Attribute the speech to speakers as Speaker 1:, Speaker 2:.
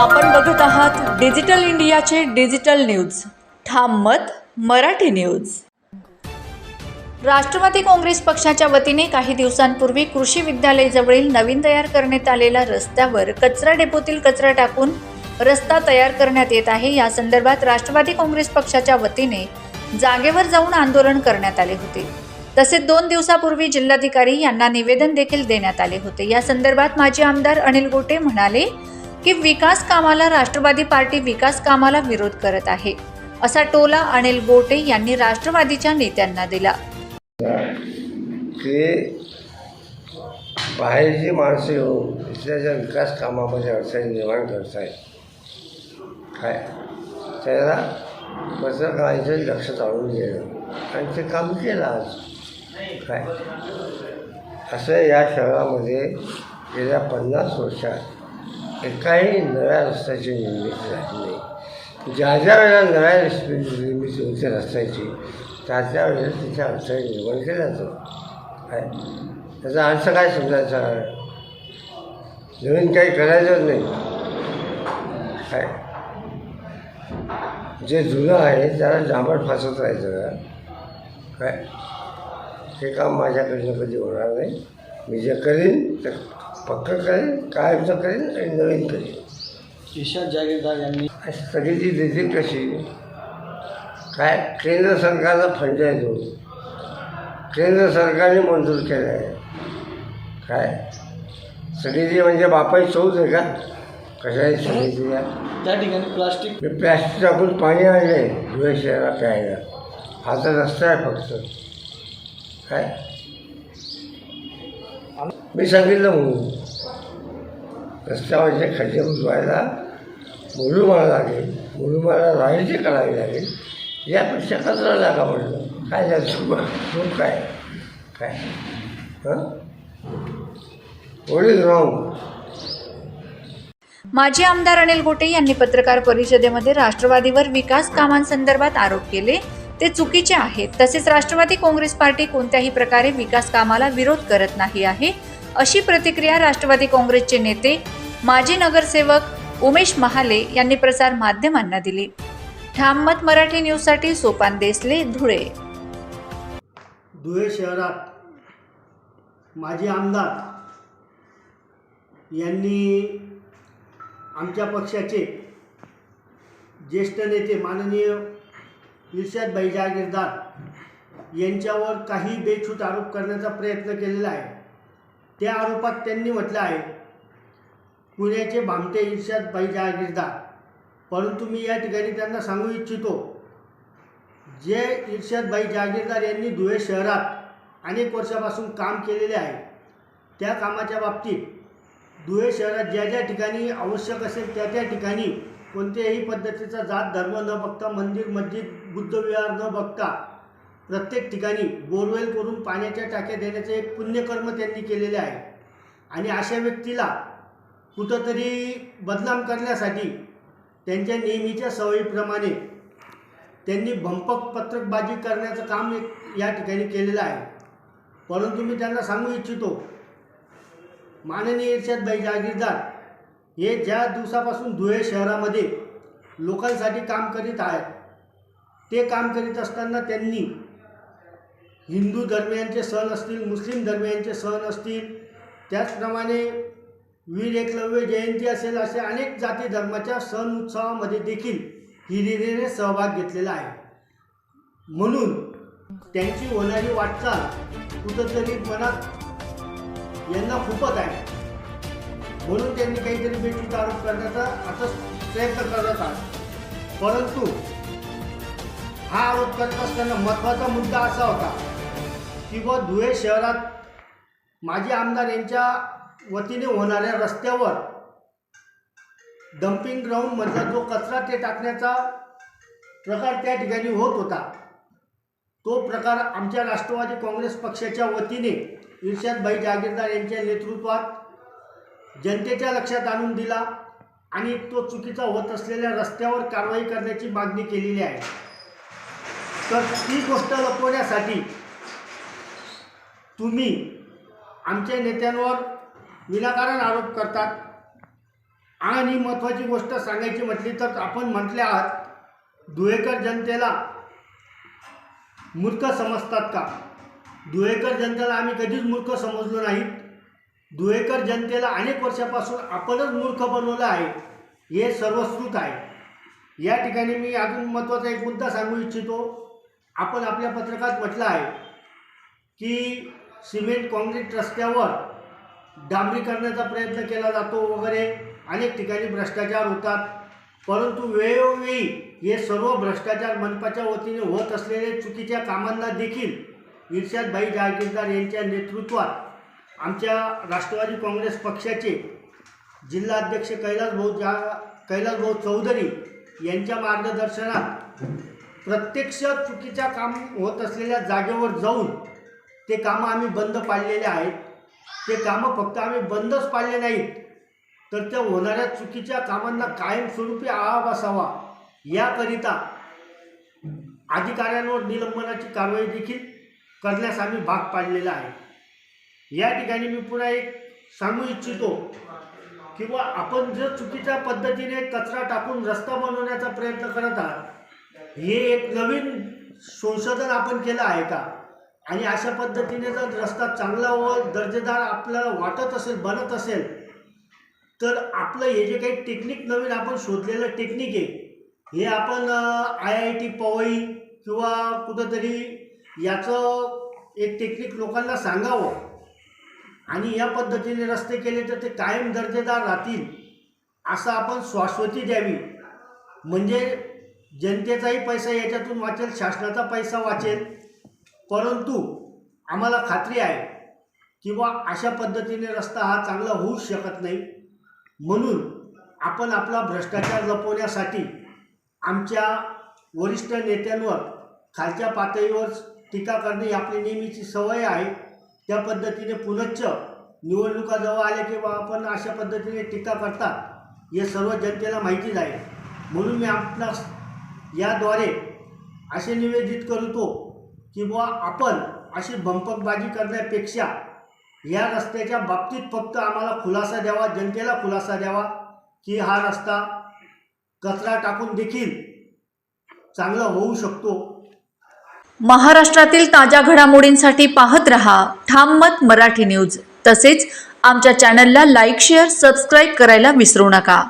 Speaker 1: आपण बघत आहात डिजिटल इंडियाचे डिजिटल न्यूज. ठाम मत मराठी न्यूज. राष्ट्रवादी काँग्रेस पक्षाच्या वतीने काही दिवसांपूर्वी कृषी विद्यालयाजवळील नवीन तयार करण्यात आलेल्या रस्त्यावर कचरा डेपोतील कचरा टाकून रस्ता तयार करण्यात येत आहे. या संदर्भात राष्ट्रवादी काँग्रेस पक्षाच्या वतीने जागेवर जाऊन आंदोलन करण्यात आले होते. तसेच दोन दिवसापूर्वी जिल्हाधिकारी यांना निवेदन देखील देण्यात आले होते. या संदर्भात माजी आमदार अनिल गोटे म्हणाले की विकास कामाला राष्ट्रवादी पार्टी विकास कामाला विरोध करत आहे असा टोला अनिल गोटे यांनी राष्ट्रवादीच्या नेत्यांना दिला.
Speaker 2: की बाहेरची माणसं येऊन इथल्याच्या विकास कामामध्ये अडचणी निर्माण करत आहेत काय? त्याला पत्रकारांचं लक्ष आणून घेणं. आणि ते काम केलं आज. काय? असं या शहरामध्ये गेल्या पन्नास वर्षात एकाही नव्या रस्त्याची निर्मिती झाली नाही ज्या ज्या वेळेला नव्या रस्त्याची निर्मिती होते रस्त्याची त्या त्या वेळेला तिथे अडचणी निर्माण केल्या जातात काय? त्याचा अर्थ काय समजायचा? नवीन काही करायचंच नाही. काय? जे जुनं आहे त्याला डांबट फासत राहायचं. काय? हे काम माझ्याकडनं कधी होणार नाही. मी जे करीन ते पक्क करेन कायमचं करेन आणि नवीन करेन.
Speaker 3: ईशान जागीरदार यांनी
Speaker 2: अशी सगळी ती देतील कशी? काय? केंद्र सरकारचा फंड आहे तो. केंद्र सरकारने मंजूर केला आहे काय? सगळी म्हणजे बापाची चौथ आहे का? कशाही सगळी या
Speaker 3: त्या ठिकाणी प्लास्टिक
Speaker 2: मी प्लॅस्टिक टाकून पाणी आणले धुळे शहराला प्यायला. हा तर रस्ता आहे फक्त. काय? मी सांगितलं म्हणून. रस्त्यावरचे खड्डे बुजवायला मुलू मला लागेल. मुलू मला राहायची करावी लागेल. यापेक्षा कचरा लागा म्हटलं. काय झालं? तू काय? काय? हां? राहू इज रॉंग
Speaker 1: माजी आमदार अनिल गोटे यांनी पत्रकार परिषदेमध्ये राष्ट्रवादीवर विकास कामांसंदर्भात आरोप केले. ते चुकीचे आहेत. तसेच राष्ट्रवादी काँग्रेस पार्टी कोणत्याही प्रकारे विकास कामाला विरोध करत नाही आहे अशी प्रतिक्रिया राष्ट्रवादी काँग्रेसचे नेते माजी नगरसेवक उमेश महाले यांनी प्रसार माध्यमांना दिली. ठाममत मराठी न्यूजसाठी सोपान देसले धुळे.
Speaker 4: धुळे शहरात माजी आमदार यांनी आमच्या पक्षाचे ज्येष्ठ नेते माननीय इर्शादभाई जागीरदार यांच्यावर काही बेछूट आरोप करण्याचा प्रयत्न केलेला आहे. त्या आरोपात त्यांनी म्हटलं आहे पुण्याचे भामटे इर्शादभाई जागीरदार परंतु मी या ठिकाणी त्यांना सांगू इच्छितो जे इर्शादभाई जागीरदार यांनी धुळे शहरात अनेक वर्षापासून काम केलेले आहे त्या कामाच्या बाबतीत धुळे शहरात ज्या ज्या ठिकाणी आवश्यक असेल त्या त्या ठिकाणी कोणत्याही पद्धतीचा जात धर्म न बघता मंदिर मस्जिद बुद्धविहार न बघता प्रत्येक ठिकाणी बोरवेल करून पाण्याच्या टाक्या देण्याचे एक पुण्यकर्म त्यांनी केलेले आहे. आणि अशा व्यक्तीला कुठंतरी बदनाम करण्यासाठी त्यांच्या नेहमीच्या सवयीप्रमाणे त्यांनी भंपक पत्रकबाजी करण्याचं काम एक या ठिकाणी केलेलं आहे. परंतु मी त्यांना सांगू इच्छितो माननीय इर्षदभाई जागीरदार हे ज्या दिवसापासून धुळे शहरामध्ये लोकांसाठी काम करीत आहेत ते काम करीत असताना त्यांनी हिंदू धर्मियांचे सण असतील मुस्लिम धर्मियांचे सण असतील त्याचप्रमाणे वीर एकलव्य जयंती असेल असे अनेक जाती धर्माच्या सण उत्सवामध्ये देखील हिरिरीने सहभाग घेतलेला आहे. म्हणून त्यांची होणारी वाटचाल कुठंतरी मनात यांना खूपच आहे. म्हणून त्यांनी काहीतरी बेचूक आरोप करण्याचा आता प्रयत्न करत आहे परंतु हा आरोप करत असताना महत्त्वाचा मुद्दा असा होता की व धुळे शहरात माजी आमदार यांच्या वतीने होणाऱ्या रस्त्यावर डम्पिंग ग्राउंडमधला जो कचरा ते टाकण्याचा प्रकार त्या ठिकाणी होत होता तो प्रकार आमच्या राष्ट्रवादी काँग्रेस पक्षाच्या वतीने इर्शादभाई जागीरदार यांच्या नेतृत्वात जनतेच्या लक्षात आणून दिला आणि तो चुकीचा होत असलेल्या रस्त्यावर कारवाई करण्याची मागणी केलेली आहे. तर ती गोष्ट लपवण्यासाठी तुम्ही आमच्या नेत्यांवर विनाकारण आरोप करतात. आणि महत्त्वाची गोष्ट सांगायची म्हटली तर आपण म्हटले आहात धुळेकर जनतेला मूर्ख समजतात का? धुळेकर जनतेला आम्ही कधीच मूर्ख समजलो नाही. धुळेकर जनतेला अनेक वर्षापासून आपणच मूर्ख बनवलं आहे. हे सर्वस्कृत आहे. या ठिकाणी मी अजून महत्त्वाचा एक मुद्दा सांगू इच्छितो. आपण आपल्या पत्रकात म्हटलं आहे की सिमेंट काँक्रीट रस्त्यावर डांबरीकरणाचा प्रयत्न केला जातो वगैरे. अनेक ठिकाणी भ्रष्टाचार होतात. परंतु वेळोवेळी हे सर्व भ्रष्टाचार मनपाच्या वतीने होत असलेले चुकीच्या कामांना देखील इर्शादभाई जहागीरदार यांच्या नेतृत्वात आमच्या राष्ट्रवादी काँग्रेस पक्षाचे जिल्हाध्यक्ष कैलासभाऊ जा कैलासभाऊ चौधरी यांच्या मार्गदर्शनात प्रत्यक्ष चुकीच्या काम होत असलेल्या जागेवर जाऊन ते कामं आम्ही बंद पाडलेले आहेत. ते कामं फक्त आम्ही बंदच पाडले नाहीत. तर त्या होणाऱ्या चुकीच्या कामांना कायमस्वरूपी आळा बसावा याकरिता अधिकाऱ्यांवर निलंबनाची कारवाई देखील करण्यास आम्ही भाग पाडलेला आहे. या ठिकाणी मी पुन्हा एक सांगू इच्छितो किंवा आपण जर चुकीच्या पद्धतीने कचरा टाकून रस्ता बनवण्याचा प्रयत्न करत आहात हे एक नवीन संशोधन आपण केलं आहे का? आणि अशा पद्धतीने जर रस्ता चांगला व दर्जेदार आपल्याला वाटत असेल बनत असेल तर आपलं हे जे काही टेक्निक नवीन आपण शोधलेलं टेक्निक आहे हे आपण आय आय टी पवई किंवा कुठंतरी याचं एक टेक्निक लोकांना सांगावं. आणि या पद्धतीने रस्ते केले तर ते कायम दर्जेदार राहतील असं आपण शाश्वती द्यावी. म्हणजे जनतेचाही पैसा याच्यातून वाचेल शासनाचा पैसा वाचेल. परंतु आम्हाला खात्री आहे किंवा अशा पद्धतीने रस्ता हा चांगला होऊच शकत नाही. म्हणून आपण आपला भ्रष्टाचार लपवण्यासाठी आमच्या वरिष्ठ नेत्यांवर खालच्या पातळीवर टीका करणे ही आपली नेहमीची सवय आहे. त्या पद्धतीने पुनश्च निवडणुका जवळ आल्या किंवा आपण अशा पद्धतीने टीका करतात हे सर्व जनतेला माहितीच आहे. म्हणून मी आपला याद्वारे असे निवेदित करतो की बुवा आपण अशी बंपकबाजी करण्यापेक्षा या रस्त्याच्या बाबतीत फक्त आम्हाला खुलासा द्यावा जनतेला खुलासा द्यावा की हा रस्ता कचरा टाकून देखील चांगला होऊ शकतो.
Speaker 1: महाराष्ट्रातील ताज्या घडामोडींसाठी पाहत रहा ठाम मत मराठी न्यूज. तसेच आमच्या चॅनलला लाईक शेअर सबस्क्राईब करायला विसरू नका.